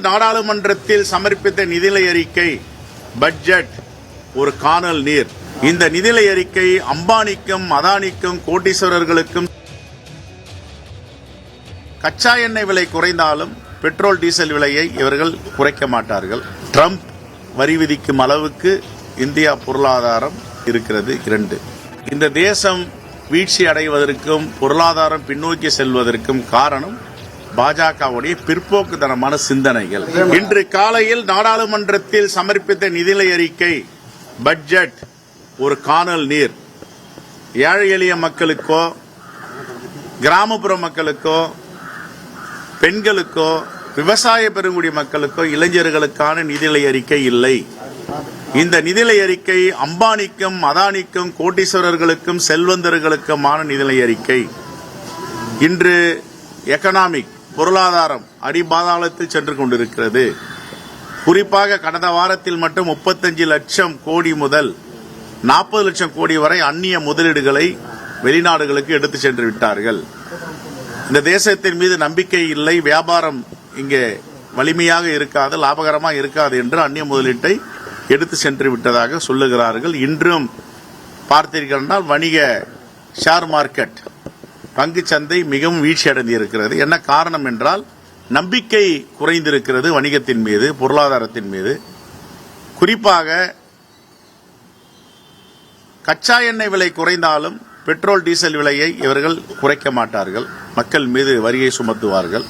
நாடாளுமன்றத்தில் சமர்ப்பித்த நிதிநிலை அறிக்கை பட்ஜெட் ஒரு காணல் நீர். இந்த நிதிநிலை அறிக்கை அம்பானிக்கும் அதானிக்கும் கோட்டீஸ்வரர்களுக்கும் கச்சா எண்ணெய் விலை குறைந்தாலும் பெட்ரோல் டீசல் விலையை இவர்கள் குறைக்க மாட்டார்கள். ட்ரம்ப் வரி விதிக்கும் அளவுக்கு இந்தியா பொருளாதாரம் இருக்கிறது இரண்டு. இந்த தேசம் வீழ்ச்சி அடைவதற்கும் பொருளாதாரம் பின்னோக்கி செல்வதற்கும் காரணம் பாஜகவுடைய பிற்போக்குத்தனமான சிந்தனைகள். இன்று காலையில் நாடாளுமன்றத்தில் சமர்ப்பித்த நிதிநிலை அறிக்கை பட்ஜெட் ஒரு காணல் நீர். ஏழை எளிய மக்களுக்கோ கிராமப்புற மக்களுக்கோ பெண்களுக்கோ விவசாய பெருங்குடி மக்களுக்கோ இளைஞர்களுக்கான நிதிநிலை அறிக்கை இல்லை. இந்த நிதிநிலை அறிக்கை அம்பானிக்கும் அதானிக்கும் கோட்டீஸ்வரர்களுக்கும் செல்வந்தர்களுக்குமான நிதிநிலை அறிக்கை. இன்று எக்கனாமிக் பொருளாதாரம் அடிபாதாளத்தில் சென்று கொண்டிருக்கிறது. குறிப்பாக கடந்த வாரத்தில் மட்டும் முப்பத்தஞ்சு லட்சம் கோடி முதல் நாற்பது லட்சம் கோடி வரை அந்நிய முதலீடுகளை வெளிநாடுகளுக்கு எடுத்து சென்று விட்டார்கள். இந்த தேசத்தின் மீது நம்பிக்கை இல்லை வியாபாரம் இங்கே வலிமையாக இருக்காது லாபகரமாக இருக்காது என்று அந்நிய முதலீட்டை எடுத்து சென்று விட்டதாக சொல்லுகிறார்கள். இன்றும் பார்த்தீர்கள் வணிக ஷேர் மார்க்கெட் பங்கு சந்தை மிகவும் வீழ்ச்சி அடைந்திருக்கிறது என்ன காரணம் என்றால் நம்பிக்கை குறைந்திருக்கிறது வணிகத்தின் மீது பொருளாதாரத்தின் மீது. குறிப்பாக கச்சா எண்ணெய் விலை குறைந்தாலும் பெட்ரோல் டீசல் விலையை இவர்கள் குறைக்க மாட்டார்கள். மக்கள் மீது வரியை சுமத்துவார்கள்.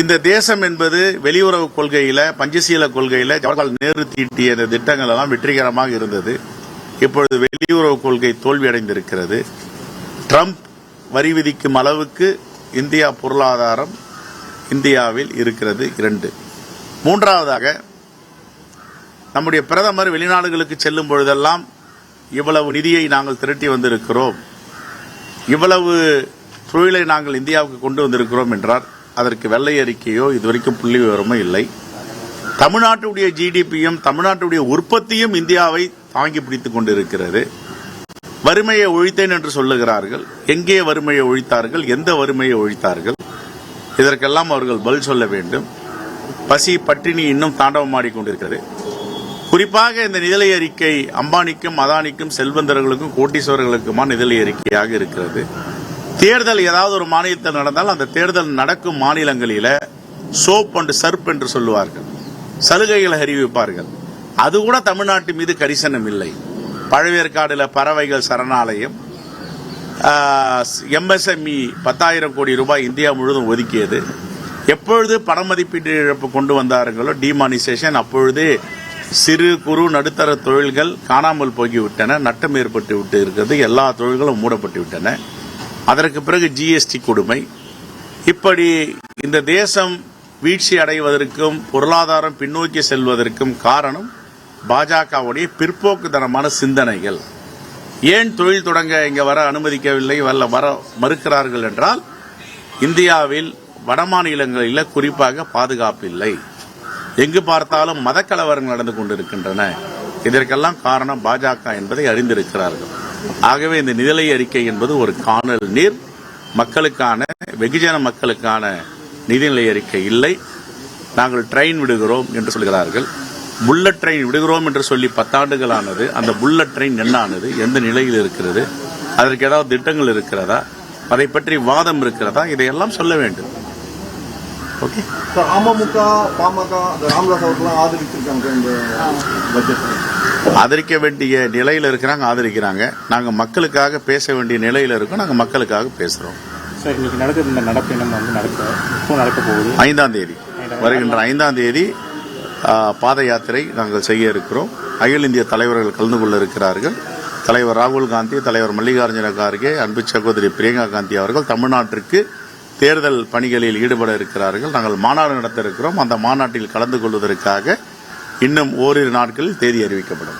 இந்த தேசம் என்பது வெளியுறவு கொள்கையில பஞ்சசீல கொள்கையில ஜவஹர்லால் நேரு தீட்டிய இந்த திட்டங்கள் எல்லாம் வெற்றிகரமாக இருந்தது. இப்பொழுது வெளியுறவு கொள்கை தோல்வியடைந்திருக்கிறது. ட்ரம்ப் வரி விதிக்கும் அளவுக்கு இந்தியா பொருளாதாரம் இந்தியாவில் இருக்கிறது இரண்டு. மூன்றாவதாக நம்முடைய பிரதமர் வெளிநாடுகளுக்கு செல்லும் பொழுதெல்லாம் இவ்வளவு நிதியை நாங்கள் திரட்டி வந்திருக்கிறோம். இவ்வளவு தொழிலை நாங்கள் இந்தியாவுக்கு கொண்டு வந்திருக்கிறோம் என்றார். அதற்கு வெள்ளை அறிக்கையோ இதுவரைக்கும் புள்ளி விவரமோ இல்லை. தமிழ்நாட்டுடைய ஜிடிபியும் தமிழ்நாட்டுடைய உற்பத்தியும் இந்தியாவை தாங்கி பிடித்துக் கொண்டிருக்கிறது வறுமையை ஒழித்தேன் என்று சொல்லுகிறார்கள். எங்கே வறுமையை ஒழித்தார்கள்? எந்த வறுமையை ஒழித்தார்கள்? இதற்கெல்லாம் அவர்கள் பதில் சொல்ல வேண்டும். பசி பட்டினி இன்னும் தாண்டவமாடி கொண்டிருக்கிறது குறிப்பாக இந்த நிதிநிலை அறிக்கை அம்பானிக்கும் அதானிக்கும் செல்வந்தர்களுக்கும் கோட்டீஸ்வரர்களுக்குமா நிதிநிலை அறிக்கையாக இருக்கிறது. தேர்தல் ஏதாவது ஒரு மாநிலத்தில் நடந்தால் அந்த தேர்தல் நடக்கும் மாநிலங்களில் சோப் அண்டு சர்ப் என்று சொல்லுவார்கள். சலுகைகளை அறிவிப்பார்கள். அது கூட தமிழ்நாட்டு மீது கரிசனம் இல்லை. பழவேற்காடுல பறவைகள் சரணாலயம் எம்எஸ்எம்இ பத்தாயிரம் கோடி ரூபாய் இந்தியா முழுவதும் ஒதுக்கியது. எப்பொழுது பண மதிப்பீட்டு இழப்பு கொண்டு வந்தார்களோ டிமானிசேஷன் அப்பொழுதே சிறு குறு நடுத்தர தொழில்கள் காணாமல் போகிவிட்டன நட்டம் ஏற்பட்டு விட்டு இருக்கிறது எல்லா தொழில்களும் மூடப்பட்டு விட்டன. அதற்கு பிறகு ஜிஎஸ்டி கொடுமை. இப்படி இந்த தேசம் வீழ்ச்சி அடைவதற்கும் பொருளாதாரம் பின்னோக்கி செல்வதற்கும் காரணம் பாஜகவுடைய பிற்போக்குத்தனமான சிந்தனைகள். ஏன் தொழில் தொடங்க இங்கே வர அனுமதிக்கவில்லை? வல்ல வர மறுக்கிறார்கள் என்றால் இந்தியாவில் வடமாநிலங்களில் குறிப்பாக பாதுகாப்பு இல்லை. எங்கு பார்த்தாலும் மதக்கலவரங்கள் நடந்து கொண்டிருக்கின்றன. இதற்கெல்லாம் காரணம் பாஜக என்பதை அறிந்திருக்கிறார்கள். ஆகவே இந்த நிதிநிலை அறிக்கை என்பது ஒரு காணல் நீர். மக்களுக்கான வெகுஜன மக்களுக்கான நிதிநிலை அறிக்கை இல்லை. நாங்கள் ட்ரெயின் விடுகிறோம் என்று சொல்கிறார்கள். புல்லட் ட்ரெயின் விடுகிறோம் என்று சொல்லி பத்தாண்டுகள் ஆனது அந்த புல்லட் ட்ரெயின் என்ன ஆனது எந்த நிலையில் இருக்கிறது அதற்கு ஏதாவது திட்டங்கள் இருக்கிறதா அதை பற்றி வாதம் இருக்கிறதா இதையெல்லாம் சொல்ல வேண்டும். ஓகே அமமுக பாமக ராமதாஸ் அவர்கள்லாம் ஆதரிச்சிருக்காங்க இந்த ஆதரிக்க வேண்டிய நிலையில் இருக்கிறாங்க ஆதரிக்கிறாங்க. நாங்க மக்களுக்காக பேச வேண்டிய நிலையில இருக்கோம் நாங்க மக்களுக்காக பேசுறோம். சார் இன்னைக்கு நடக்கிற இந்த நடப்பினம் வந்து நடக்க இப்போ நடக்க போகுது. ஐந்தாம் தேதி வருகின்ற ஐந்தாம் தேதி பாத யாத்திரை நாங்கள் செய்ய இருக்கிறோம். அகில இந்திய தலைவர்கள் கலந்து கொள்ள இருக்கிறார்கள். தலைவர் ராகுல் காந்தி தலைவர் மல்லிகார்ஜுன கார்கே அன்பு சகோதரி பிரியங்கா காந்தி அவர்கள் தமிழ்நாட்டிற்கு தேர்தல் பணிகளில் ஈடுபட இருக்கிறார்கள். நாங்கள் மாநாடு நடத்த இருக்கிறோம். அந்த மாநாட்டில் கலந்து கொள்வதற்காக இன்னும் ஓரிரு நாட்களில் தேதி அறிவிக்கப்படும்.